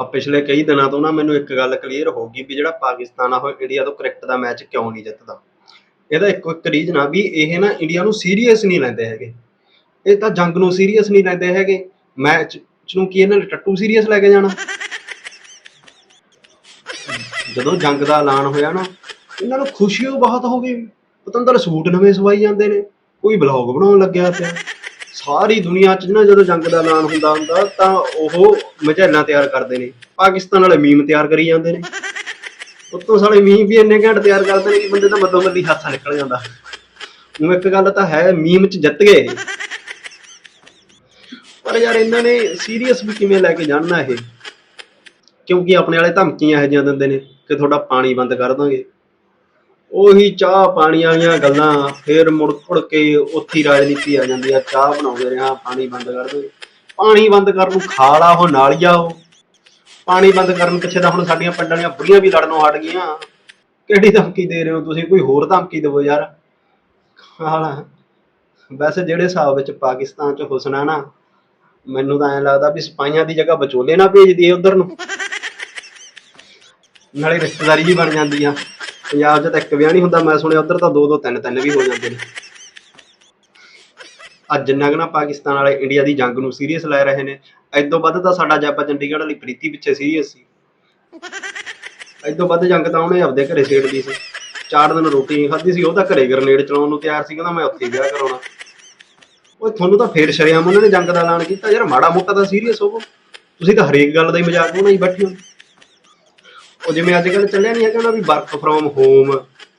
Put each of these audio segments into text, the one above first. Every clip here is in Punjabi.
ਆ ਪਿਛਲੇ ਕਈ ਦਿਨਾਂ ਤੋਂ ਨਾ ਮੈਨੂੰ ਇੱਕ ਗੱਲ ਕਲੀਅਰ ਹੋ ਗਈ ਵੀ ਜਿਹੜਾ ਪਾਕਿਸਤਾਨ ਆ, ਉਹ ਇੰਡੀਆ ਤੋਂ ਕ੍ਰਿਕਟ ਦਾ ਮੈਚ ਕਿਉਂ ਨਹੀਂ ਜਿੱਤਦਾ? ਇਹਦਾ ਇੱਕੋ, ਇੱਕ ਰੀਜ਼ਨ ਆ ਵੀ ਇਹ ਨਾ ਇੰਡੀਆ ਨੂੰ ਸੀਰੀਅਸ ਨਹੀਂ ਲੈਂਦੇ ਹੈਗੇ। ਇਹ ਤਾਂ ਜੰਗ ਨੂੰ ਸੀਰੀਅਸ ਨਹੀਂ ਲੈਂਦੇ ਹੈਗੇ। ਮੈਚ ਨੂੰ ਕੀ ਇਹਨਾਂ ਨੇ ਟੱਟੂ ਸੀਰੀਅਸ ਲੈ ਕੇ ਜਾਣਾ? ਜਦੋਂ ਜੰਗ ਦਾ ਐਲਾਨ ਹੋਇਆ ਨਾ, ਇਹਨਾਂ ਨੂੰ ਖੁਸ਼ੀ ਬਹੁਤ ਹੋ ਗਈ। ਪਤੰਦਰ ਸੂਟ ਨਵੇਂ ਸਵਾਈ ਜਾਂਦੇ ਨੇ। ਕੋਈ ਬਲੌਗ ਬਣਾਉਣ ਲੱਗਿਆ ਪਿਆ। ਸਾਰੀ ਦੁਨੀਆ 'ਚ ਨਾ ਜਦੋਂ ਜੰਗ ਦਾ ਐਲਾਨ ਹੁੰਦਾ ਹੁੰਦਾ, ਤਾਂ ਉਹ ਮਝੈਲਾਂ ਤਿਆਰ ਕਰਦੇ ਨੇ। ਪਾਕਿਸਤਾਨ ਵਾਲੇ ਮੀਮ ਤਿਆਰ ਕਰੀ ਜਾਂਦੇ ਨੇ। ਉੱਤੋਂ ਸਾਲੇ ਮੀਮ ਵੀ ਇੰਨੇ ਘੰਟ ਤਿਆਰ ਕਰਦੇ ਨੇ ਕਿ ਬੰਦੇ ਦਾ ਮੱਦੋ ਮੱਦੀ ਹਾਸਾ ਨਿਕਲ ਜਾਂਦਾ। ਉਹ ਇੱਕ ਗੱਲ ਤਾਂ ਹੈ, ਮੀਮ 'ਚ ਜਿੱਤ ਗਏ। ਪਰ ਯਾਰ ਇਹਨਾਂ ਨੇ ਸੀਰੀਅਸ ਵੀ ਕਿਵੇਂ ਲੈ ਕੇ ਜਾਣਨਾ ਇਹ? ਕਿਉਂਕਿ ਆਪਣੇ ਵਾਲੇ ਧਮਕੀਆਂ ਇਹੋ ਜਿਹੀਆਂ ਦਿੰਦੇ ਨੇ ਕਿ ਤੁਹਾਡਾ ਪਾਣੀ ਬੰਦ ਕਰ ਦਾਂਗੇ। ਉਹੀ ਚਾਹ ਪਾਣੀ ਵਾਲੀਆਂ ਗੱਲਾਂ, ਫੇਰ ਮੁੜ ਮੁੜ ਕੇ ਉੱਥੇ ਰਾਜਨੀਤੀ ਆ ਜਾਂਦੀ ਆ, ਚਾਹ ਬਣਾਉਂਦੇ ਰਿਹਾ ਪਾਣੀ ਬੰਦ ਕਰ ਦਾਂਗੇ ਪਾਣੀ ਬੰਦ ਕਰਨ ਨੂੰ ਖਾਲਾ ਉਹ ਨਾਲੀਆ ਉਹ। ਪਾਣੀ ਬੰਦ ਕਰਨ ਪਿੱਛੇ ਤਾਂ ਹੁਣ ਸਾਡੀਆਂ ਪਿੰਡਾਂ ਦੀਆਂ ਬੁੜੀਆਂ ਵੀ ਲੜਨੋਂ ਹਟ ਗਈਆਂ। ਕਿਹੜੀ ਧਮਕੀ ਦੇ ਰਹੇ ਹੋ ਤੁਸੀਂ? ਕੋਈ ਹੋਰ ਧਮਕੀ ਦਿਵੋ ਯਾਰ। ਖਾਲਾ ਵੈਸੇ ਜਿਹੜੇ ਹਿਸਾਬ ਵਿੱਚ ਪਾਕਿਸਤਾਨ 'ਚ ਹੁਸਨਾ ਨਾ, ਮੈਨੂੰ ਤਾਂ ਐਂ ਲੱਗਦਾ ਵੀ ਸਿਪਾਹੀਆਂ ਦੀ ਜਗ੍ਹਾ ਵਿਚੋਲੇ ਨਾ ਭੇਜ ਦਈਏ ਉਧਰ ਨੂੰ। ਨਾਲੇ ਰਿਸ਼ਤੇਦਾਰੀ ਜੀ ਬਣ ਜਾਂਦੀ ਆ। ਪੰਜਾਬ 'ਚ ਤਾਂ ਇੱਕ ਵਿਆਹ ਨਹੀਂ ਹੁੰਦਾ, ਮੈਂ ਸੁਣਿਆ ਉੱਧਰ ਤਾਂ ਦੋ ਦੋ ਤਿੰਨ ਤਿੰਨ ਵੀ ਹੋ ਜਾਂਦੇ ਨੇ। ਅੱਜ ਜਿੰਨਾ ਨਾ ਪਾਕਿਸਤਾਨ ਵਾਲੇ ਇੰਡੀਆ ਦੀ ਜੰਗ ਨੂੰ ਸੀਰੀਅਸ ਲੈ ਰਹੇ ਨੇ। ਐਦੋਂ ਵੱਧ ਤਾਂ ਸਾਡਾ ਜਾਪਾ ਚੰਡੀਗੜ੍ਹ ਵਾਲੀ ਪ੍ਰੀਤੀ ਪਿੱਛੇ ਸੀਰੀਅਸ ਸੀ। ਐਦੋਂ ਵੱਧ ਜੰਗ ਤਾਂ ਉਹਨੇ ਆਪਦੇ ਘਰੇ ਛੇੜਦੀ ਸੀ। ਚਾਰ ਦਿਨ ਰੋਟੀ ਨਹੀਂ ਖਾਧੀ ਸੀ, ਉਹ ਤਾਂ ਘਰੇ ਗ੍ਰਨੇਡ ਚਲਾਉਣ ਨੂੰ ਤਿਆਰ ਸੀ, ਕਹਿੰਦਾ ਮੈਂ ਉੱਥੇ ਹੀ ਵਿਆਹ ਕਰਾਉਣਾ। ਓਏ, ਤੁਹਾਨੂੰ ਤਾਂ ਫੇਰ ਸ਼ਰਿਆਮ ਉਹਨਾਂ ਨੇ ਜੰਗ ਦਾ ਐਲਾਨ ਕੀਤਾ। ਯਾਰ ਮਾੜਾ ਮੋਟਾ ਤਾਂ ਸੀਰੀਅਸ ਹੋਵੋ। ਤੁਸੀਂ ਤਾਂ ਹਰੇਕ ਗੱਲ ਦਾ ਹੀ ਮਜ਼ਾਕ ਬਣਾਈ ਬੈਠੇ ਹੋ। ਉਹ ਜਿਵੇਂ ਅੱਜ ਕੱਲ੍ਹ ਚੱਲਿਆ ਨਹੀਂ ਹੈਗਾ ਨਾ ਵੀ ਵਰਕ ਫਰੋਮ ਹੋਮ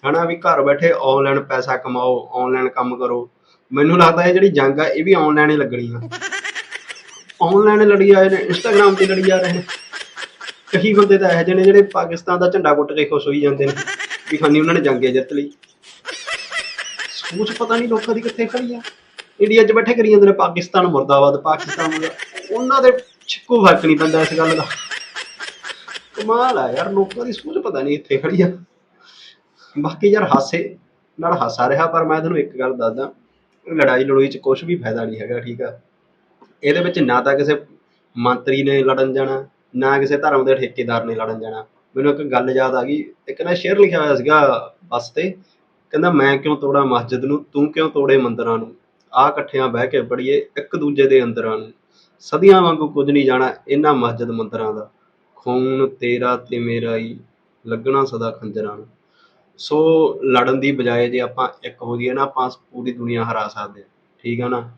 ਹਨਾ ਵੀ ਘਰ ਬੈਠੇ ਆਨਲਾਈਨ ਪੈਸਾ ਕਮਾਓ ਆਨਲਾਈਨ ਕੰਮ ਕਰੋ। ਮੈਨੂੰ ਲੱਗਦਾ ਇਹ ਜਿਹੜੀ ਜੰਗ ਆ, ਇਹ ਵੀ ਆਨਲਾਈਨ ਹੀ ਲੱਗਣੀ ਆ। ਆਨਲਾਈਨ ਲੜੀ ਆਏ ਨੇ ਇੰਸਟਾਗ੍ਰam ਤੇ ਲੜੀ ਜਾ ਰਹੇ। ਨੇ ਕਈ ਬੰਦੇ ਤਾਂ ਇਹੋ ਜਿਹੇ ਨੇ ਜਿਹੜੇ ਪਾਕਿਸਤਾਨ ਦਾ ਝੰਡਾ ਕੁੱਟ ਕੇ ਖੁਸ਼ ਹੋਈ ਜਾਂਦੇ ਨੇ, ਵੀ ਖਾਨੀ ਉਹਨਾਂ ਨੇ ਜੰਗੇ ਜਿੱਤ ਲਈ। ਸੋਚ ਪਤਾ ਨਹੀਂ ਲੋਕਾਂ ਦੀ ਕਿੱਥੇ ਖੜੀ ਆ। ਇੰਡੀਆ 'ਚ ਬੈਠੇ ਕਰੀ ਜਾਂਦੇ ਨੇ, ਪਾਕਿਸਤਾਨ ਮੁਰਦਾਬਾਦ ਪਾਕਿਸਤਾਨ ਮੁਰਦਾਬਾਦ। ਉਹਨਾਂ ਦੇ ਛਿੱਕੂ ਫ਼ਰਕ ਨਹੀਂ ਪੈਂਦਾ ਇਸ ਗੱਲ ਦਾ। ਕਮਾਲ ਆ ਯਾਰ, ਲੋਕਾਂ ਦੀ ਸੋਚ ਪਤਾ ਨਹੀਂ ਇੱਥੇ ਖੜੀ ਆ। ਬਾਕੀ ਯਾਰ ਹਾਸੇ ਨਾਲ ਹਾਸਾ ਰਿਹਾ, ਪਰ ਮੈਂ ਤੁਹਾਨੂੰ ਇੱਕ ਗੱਲ ਦੱਸਦਾ, ਲੜਾਈ ਲੜੋਈ 'ਚ ਕੁਝ ਵੀ ਫਾਇਦਾ ਨਹੀਂ ਹੈਗਾ, ਠੀਕ ਆ। ਇਹਦੇ ਵਿੱਚ ਨਾ ਤਾਂ ਕਿਸੇ ਮੰਤਰੀ ਨੇ ਲੜਨ ਜਾਣਾ, ਨਾ ਕਿਸੇ ਧਰਮ ਦੇ ਠੇਕੇਦਾਰ ਨੇ ਲੜਨ ਜਾਣਾ। ਮੈਨੂੰ ਇੱਕ ਗੱਲ ਯਾਦ ਆ ਗਈ, ਇੱਕ ਨਾ ਸ਼ੇਰ ਲਿਖਿਆ ਹੋਇਆ ਸੀਗਾ ਬੱਸ ਤੇ, ਕਹਿੰਦਾ, ਮੈਂ ਕਿਉਂ ਤੋੜਾ ਮਸਜਿਦ ਨੂੰ? ਤੂੰ ਕਿਉਂ ਤੋੜੇ ਮੰਦਰਾਂ ਨੂੰ? ਆ ਇਕੱਠਿਆਂ ਬਹਿ ਕੇ ਪੜੀਏ ਇੱਕ ਦੂਜੇ ਦੇ ਅੰਦਰਾਂ ਨੂੰ। ਸਦੀਆਂ ਵਾਂਗੂ ਕੁਝ ਨਹੀਂ ਜਾਣਾ ਇਹਨਾਂ ਮਸਜਿਦ ਮੰਦਰਾਂ ਦਾ। ਖੂਨ ਤੇਰਾ ਤੇ ਮੇਰਾ ਹੀ ਲੱਗਣਾ ਸਦਾ ਖੰਜਰਾਂ ਨੂੰ। ਸੋ ਲੜਨ ਦੀ ਬਜਾਏ ਜੇ ਆਪਾਂ ਇੱਕ ਹੋ ਜਾਈਏ ਨਾ, ਆਪਾਂ ਪੂਰੀ ਦੁਨੀਆ ਹਰਾ ਸਕਦੇ ਹਾਂ। ਠੀਕ ਆ ਨਾ?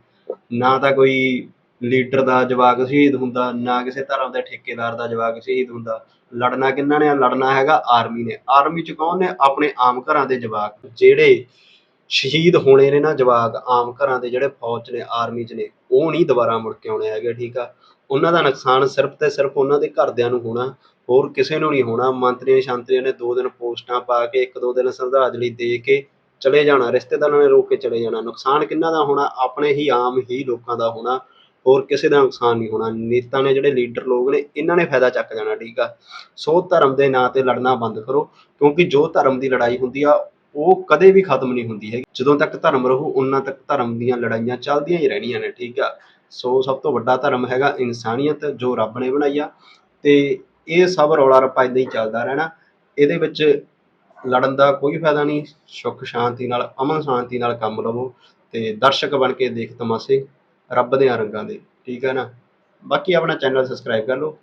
ਨਾ ਤਾਂ ਕੋਈ ਲੀਡਰ ਦਾ ਜਵਾਕ ਸ਼ਹੀਦ ਹੁੰਦਾ, ਨਾ ਕਿਸੇ ਧਰਮ ਦੇ ਠੇਕੇਦਾਰ ਦਾ ਜਵਾਕ ਸ਼ਹੀਦ ਹੁੰਦਾ। ਲੜਨਾ ਕਿੰਨਾ ਨੇ ਲੜਨਾ ਹੈਗਾ ਆਰਮੀ ਨੇ। ਆਰਮੀ ਚ ਕੌਣ ਨੇ? ਆਪਣੇ ਆਮ ਘਰਾਂ ਦੇ ਜਵਾਕ। ਜਿਹੜੇ ਸ਼ਹੀਦ ਹੋਣੇ ਨੇ ਨਾ ਜਵਾਕ, ਆਮ ਘਰਾਂ ਦੇ ਜਿਹੜੇ ਫੌਜ ਨੇ, ਆਰਮੀ 'ਚ ਨੇ, ਉਹ ਨਹੀਂ ਦੁਬਾਰਾ ਮੁੜ ਕੇ ਆਉਣੇ ਹੈਗੇ, ਠੀਕ ਆ? ਉਹਨਾਂ ਦਾ ਨੁਕਸਾਨ ਸਿਰਫ ਤੇ ਸਿਰਫ ਉਹਨਾਂ ਦੇ ਘਰਦਿਆਂ ਨੂੰ ਹੋਣਾ, ਹੋਰ ਕਿਸੇ ਨੂੰ ਨਹੀਂ ਹੋਣਾ। ਮੰਤਰੀਆਂ ਸ਼ਾਂਤਰੀਆਂ ਨੇ ਦੋ ਦਿਨ ਪੋਸਟਾਂ ਪਾ ਕੇ, ਇੱਕ ਦੋ ਦਿਨ ਸ਼ਰਧਾਂਜਲੀ ਦੇ ਕੇ ਚਲੇ ਜਾਣਾ, ਰਿਸ਼ਤੇਦਾਰਾਂ ਨੇ ਰੋਕ ਕੇ ਚਲੇ ਜਾਣਾ। ਨੁਕਸਾਨ ਕਿੰਨਾ ਦਾ ਹੋਣਾ? ਆਪਣੇ ਹੀ ਆਮ ਹੀ ਲੋਕਾਂ ਦਾ ਹੋਣਾ, ਹੋਰ ਕਿਸੇ ਦਾ ਨੁਕਸਾਨ ਨਹੀਂ ਹੋਣਾ। ਨੇਤਾ ਨੇ ਜਿਹੜੇ ਲੀਡਰ ਲੋਕ ਨੇ, ਇਹਨਾਂ ਨੇ ਫਾਇਦਾ ਚੱਕ ਜਾਣਾ, ਠੀਕ ਆ। ਸੋ ਧਰਮ ਦੇ ਨਾਂ ਤੇ ਲੜਨਾ ਬੰਦ ਕਰੋ, ਕਿਉਂਕਿ ਜੋ ਧਰਮ ਦੀ ਲੜਾਈ ਹੁੰਦੀ ਆ, ਉਹ ਕਦੇ ਵੀ ਖਤਮ ਨਹੀਂ ਹੁੰਦੀ ਹੈਗੀ। ਜਦੋਂ ਤੱਕ ਧਰਮ ਰਹੂ ਉਹਨਾਂ ਤੱਕ ਧਰਮ ਦੀਆਂ ਲੜਾਈਆਂ ਚੱਲਦੀਆਂ ਹੀ ਰਹਿਣੀਆਂ ਨੇ, ਠੀਕ ਆ। ਸੋ ਸਭ ਤੋਂ ਵੱਡਾ ਧਰਮ ਹੈਗਾ ਇਨਸਾਨੀਅਤ ਜੋ ਰੱਬ ਨੇ ਬਣਾਈਆ ਆ ਤੇ ਇਹ ਸਭ ਰੌਲਾ ਰੱਪਾ ਇਦਾਂ ਹੀ ਚੱਲਦਾ ਰਹਿਣਾ। ਇਹਦੇ ਵਿੱਚ ਲੜਨ ਦਾ ਕੋਈ ਫਾਇਦਾ ਨਹੀਂ, ਸੁੱਖ ਸ਼ਾਂਤੀ ਨਾਲ, ਅਮਨ ਸ਼ਾਂਤੀ ਨਾਲ ਕੰਮ ਲਵੋ ਤੇ ਦਰਸ਼ਕ ਬਣ ਕੇ ਦੇਖ ਤਮਾਸ਼ੇ ਰੱਬ ਦੇ ਰੰਗਾਂ ਦੇ, ਠੀਕ ਹੈ ਨਾ? ਬਾਕੀ ਆਪਣਾ ਚੈਨਲ ਸਬਸਕ੍ਰਾਈਬ ਕਰ ਲਓ।